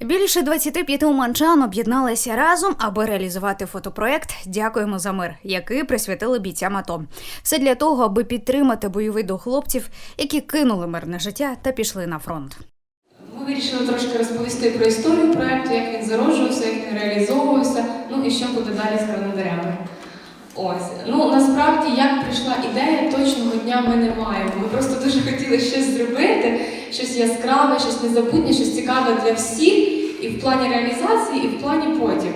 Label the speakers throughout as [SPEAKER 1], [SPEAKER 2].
[SPEAKER 1] Більше 25 уманчан об'єдналися разом, аби реалізувати фотопроект Дякуємо за мир, який присвятили бійцям АТО. Все для того, аби підтримати бойовий дух хлопців, які кинули мирне життя та пішли на фронт.
[SPEAKER 2] Ми вирішили трошки розповісти про історію проекту, як він зароджувався, як він реалізовувався, ну і що буде далі з календарями. Ось. Ну насправді, як прийшла ідея, точного дня ми не маємо. Ми просто дуже хотіли щось зробити, щось яскраве, щось незабутнє, щось цікаве для всіх, і в плані реалізації, і в плані потім.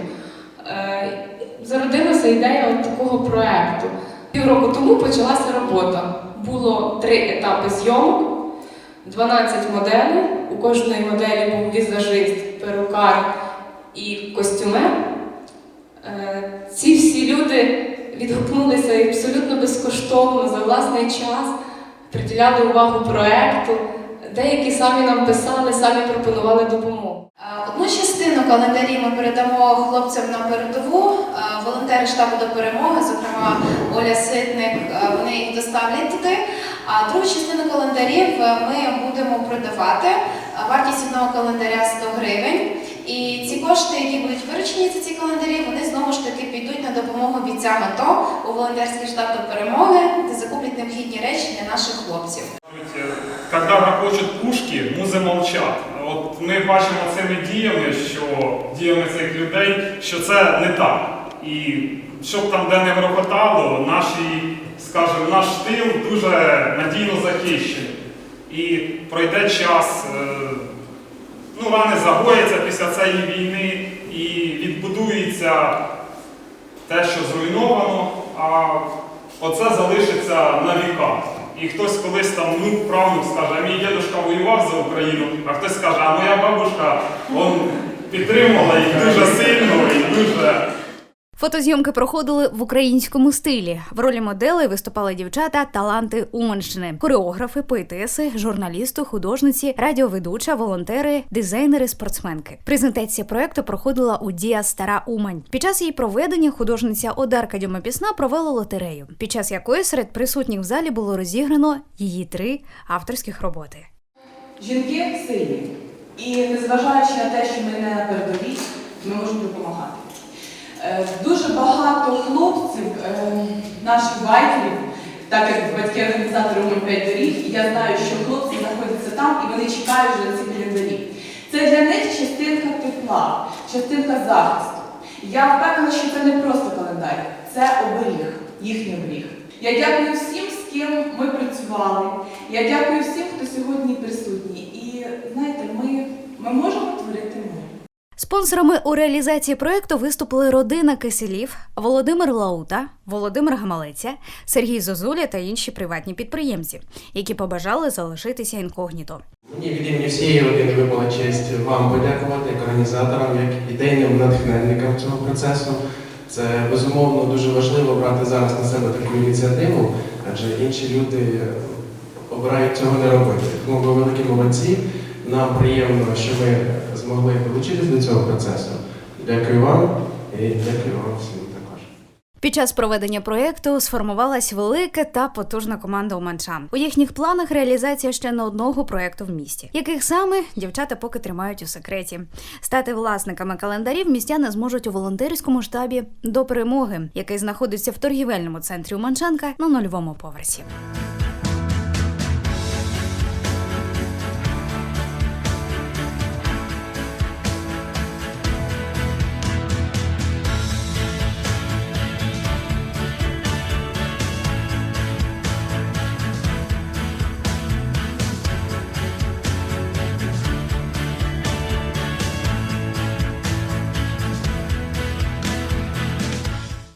[SPEAKER 2] Е, зародилася ідея от такого проекту. Півроку тому почалася робота. Було три етапи зйомок. 12 моделей. У кожної моделі був візажист, перукар і костюмер. Е, Ці всі люди відгукнулися абсолютно безкоштовно за власний час, приділяли увагу проекту. Деякі самі нам писали, самі пропонували допомогу.
[SPEAKER 3] Е, Одну частину календарі ми передамо хлопцям на передову. Е, Волонтери штабу до перемоги, зокрема Оля Ситник, е, вони їх доставлять туди. А другу частину календарів ми будемо продавати. Вартість одного календаря 100 гривень. І ці кошти, які будуть виручені за ці календарі, вони знову ж таки підуть на допомогу бійцям АТО у волонтерський штаб до перемоги, де закуплять необхідні речі для наших хлопців.
[SPEAKER 4] Когда грохочуть пушки, музи мовчать. От ми бачимо цими діями, що діями цих людей, що це не так. І щоб там де не грохотало, наші, скажімо, наш тил дуже надійно захищений. І пройде час, е, ну, рани загояться після цієї війни і відбудується те, що зруйновано, а оце залишиться на віка. І хтось колись там ну, правнук скаже, а мій дідусь воював за Україну, а хтось скаже, а моя бабушка он, підтримала їх дуже сильно.
[SPEAKER 1] Фотозйомки проходили в українському стилі. В ролі моделей виступали дівчата, таланти Уманщини, хореографи, поетеси, журналісти, художниці, радіоведуча, волонтери, дизайнери, спортсменки. Презентація проекту проходила у Діа Стара Умань. Під час її проведення художниця Одарка Дьомопісна провела лотерею, під час якої серед присутніх в залі було розіграно її три авторських роботи.
[SPEAKER 5] Жінки сильні. І незважаючи на те, що ми не на передовій, ми можемо допомагати. Е, Дуже багато хлопців, е, наших байкерів, так як батьки організатори Умань 5 доріг, і я знаю, що хлопці знаходяться там і вони чекають вже на ці календарі. Це для них частинка тепла, частинка захисту. Я впевнена, що це не просто календар, це оберіг, їхній оберіг. Я дякую всім, з ким ми працювали. Я дякую всім, хто сьогодні присутній. І знаєте, ми, ми можемо.
[SPEAKER 1] Спонсорами у реалізації проекту виступили родина Киселів, Володимир Лаута, Володимир Гамалеця, Сергій Зозуля та інші приватні підприємці, які побажали залишитися інкогніто.
[SPEAKER 6] Мені від імені всієї родини випала честь вам подякувати як організаторам, як ідейним натхненникам цього процесу. Це безумовно дуже важливо брати зараз на себе таку ініціативу, адже інші люди обирають цього не робити. Тому ви великі молодці. Нам приємно, що ми змогли долучитись до цього процесу. Дякую вам і дякую вам всім.
[SPEAKER 1] Під час проведення проєкту сформувалась велика та потужна команда уманчан. У їхніх планах реалізація ще не одного проєкту в місті, яких саме дівчата поки тримають у секреті. Стати власниками календарів містяни зможуть у волонтерському штабі до перемоги, який знаходиться в торгівельному центрі Уманчанка на нульовому поверсі.